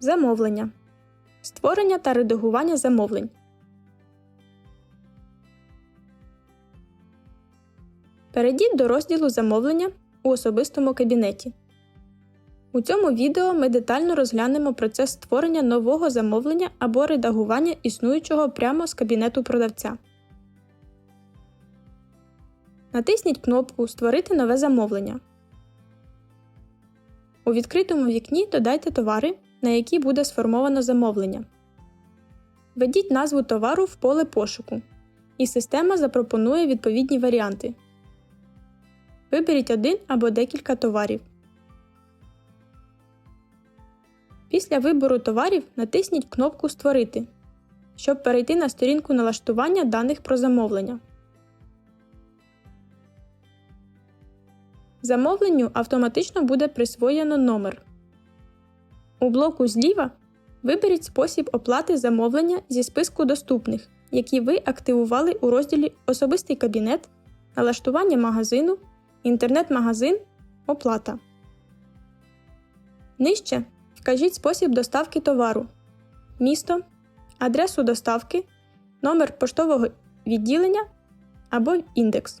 Замовлення. Створення та редагування замовлень. Перейдіть до розділу Замовлення у особистому кабінеті. У цьому відео ми детально розглянемо процес створення нового замовлення або редагування існуючого прямо з кабінету продавця. Натисніть кнопку Створити нове замовлення. У відкритому вікні додайте товари, на які буде сформовано замовлення. Введіть назву товару в поле пошуку, і система запропонує відповідні варіанти. Виберіть один або декілька товарів. Після вибору товарів натисніть кнопку Створити, щоб перейти на сторінку налаштування даних про замовлення. Замовленню автоматично буде присвоєно номер. У блоку зліва виберіть спосіб оплати замовлення зі списку доступних, які ви активували у розділі Особистий кабінет, налаштування магазину, інтернет-магазин, оплата. Нижче вкажіть спосіб доставки товару, місто, адресу доставки, номер поштового відділення або індекс.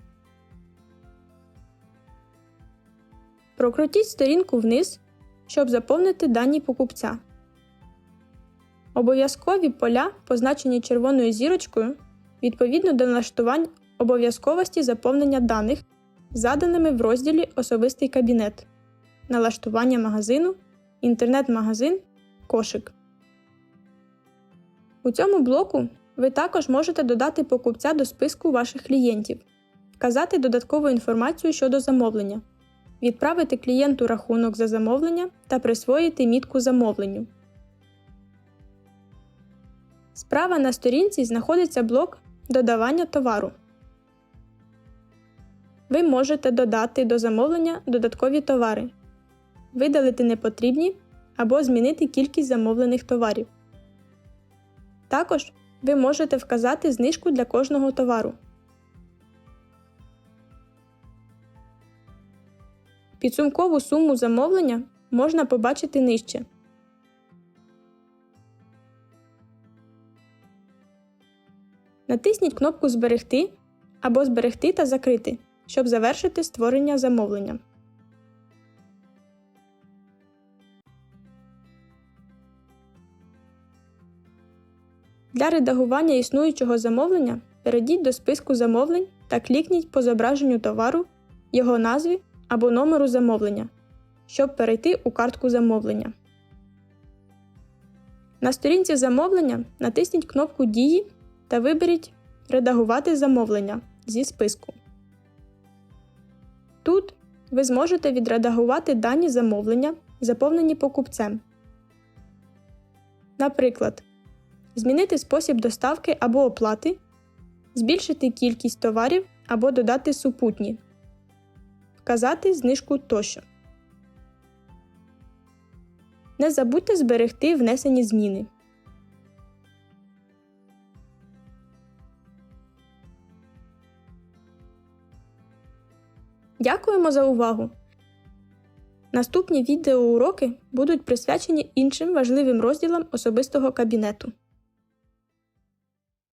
Прокрутіть сторінку вниз, щоб заповнити дані покупця. Обов'язкові поля, позначені червоною зірочкою, відповідно до налаштувань обов'язковості заповнення даних, заданими в розділі Особистий кабінет, налаштування магазину, інтернет-магазин, кошик. У цьому блоку ви також можете додати покупця до списку ваших клієнтів, вказати додаткову інформацію щодо замовлення відправити клієнту рахунок за замовлення та присвоїти мітку замовленню. Справа на сторінці знаходиться блок Додавання товару. Ви можете додати до замовлення додаткові товари, видалити непотрібні або змінити кількість замовлених товарів. Також ви можете вказати знижку для кожного товару. Підсумкову суму замовлення можна побачити нижче. Натисніть кнопку Зберегти або Зберегти та закрити, щоб завершити створення замовлення. Для редагування існуючого замовлення перейдіть до списку замовлень та клікніть по зображенню товару, його назві або номеру замовлення, щоб перейти у картку замовлення. На сторінці замовлення натисніть кнопку Дії та виберіть Редагувати замовлення зі списку. Тут ви зможете відредагувати дані замовлення, заповнені покупцем. Наприклад, змінити спосіб доставки або оплати, збільшити кількість товарів або додати супутні вказати знижку тощо. Не забудьте зберегти внесені зміни. Дякуємо за увагу! Наступні відеоуроки будуть присвячені іншим важливим розділам особистого кабінету.